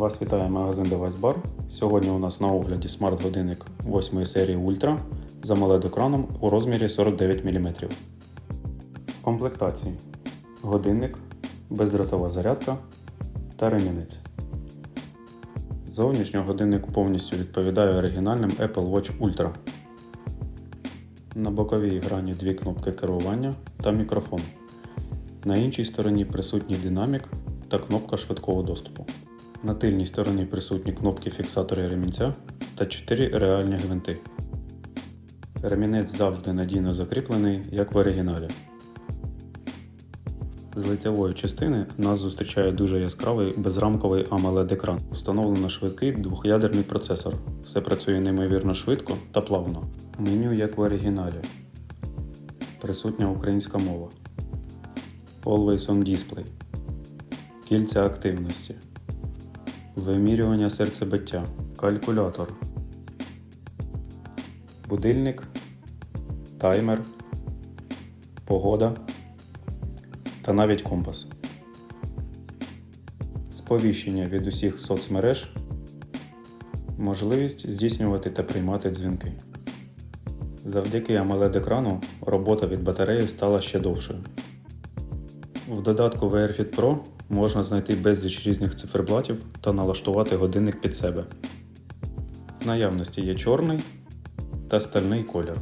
Вас вітає магазин Device Bar. Сьогодні у нас на огляді смарт-годинник 8 серії Ultra з amoled екраном у розмірі 49 мм. В комплектації годинник, бездротова зарядка та ремінець. Зовнішньо годинник повністю відповідає оригінальним Apple Watch Ultra. На боковій грані дві кнопки керування та мікрофон. На іншій стороні присутній динамік та кнопка швидкого доступу. На тильній стороні присутні кнопки фіксатори ремінця та 4 реальні гвинти. Ремінець завжди надійно закріплений, як в оригіналі. З лицевої частини нас зустрічає дуже яскравий безрамковий amoled екран. Встановлено швидкий двох'ядерний процесор. Все працює неймовірно швидко та плавно. Меню як в оригіналі. Присутня українська мова. Always on Display. Кільця активності. Вимірювання серцебиття. Калькулятор. Будильник. Таймер. Погода. Та навіть компас. Сповіщення від усіх соцмереж. Можливість здійснювати та приймати дзвінки. Завдяки amoled екрану робота від батареї стала ще довшою. В додатку VRFit Pro можна знайти безліч різних циферблатів та налаштувати годинник під себе. В наявності є чорний та стальний колір.